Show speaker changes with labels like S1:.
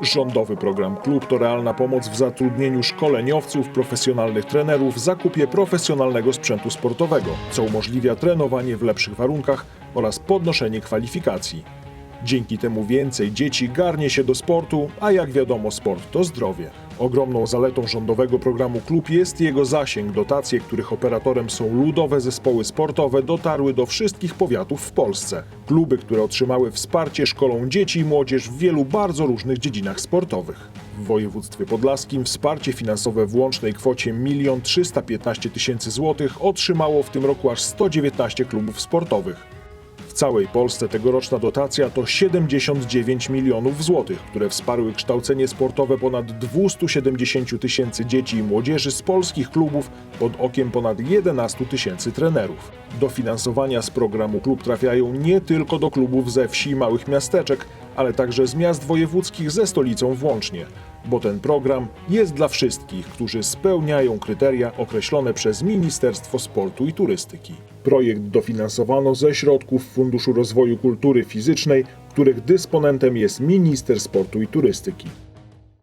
S1: Rządowy program Klub to realna pomoc w zatrudnieniu szkoleniowców, profesjonalnych trenerów, zakupie profesjonalnego sprzętu sportowego, co umożliwia trenowanie w lepszych warunkach oraz podnoszenie kwalifikacji. Dzięki temu więcej dzieci garnie się do sportu, a jak wiadomo, sport to zdrowie. Ogromną zaletą rządowego programu Klub jest jego zasięg. Dotacje, których operatorem są ludowe zespoły sportowe, dotarły do wszystkich powiatów w Polsce. Kluby, które otrzymały wsparcie, szkolą dzieci i młodzież w wielu bardzo różnych dziedzinach sportowych. W województwie podlaskim wsparcie finansowe w łącznej kwocie 1 315 tysięcy złotych otrzymało w tym roku aż 119 klubów sportowych. Całej Polsce tegoroczna dotacja to 79 milionów złotych, które wsparły kształcenie sportowe ponad 270 tysięcy dzieci i młodzieży z polskich klubów pod okiem ponad 11 tysięcy trenerów. Dofinansowania z programu Klub trafiają nie tylko do klubów ze wsi i małych miasteczek, ale także z miast wojewódzkich ze stolicą włącznie, bo ten program jest dla wszystkich, którzy spełniają kryteria określone przez Ministerstwo Sportu i Turystyki. Projekt dofinansowano ze środków Funduszu Rozwoju Kultury Fizycznej, których dysponentem jest Minister Sportu i Turystyki.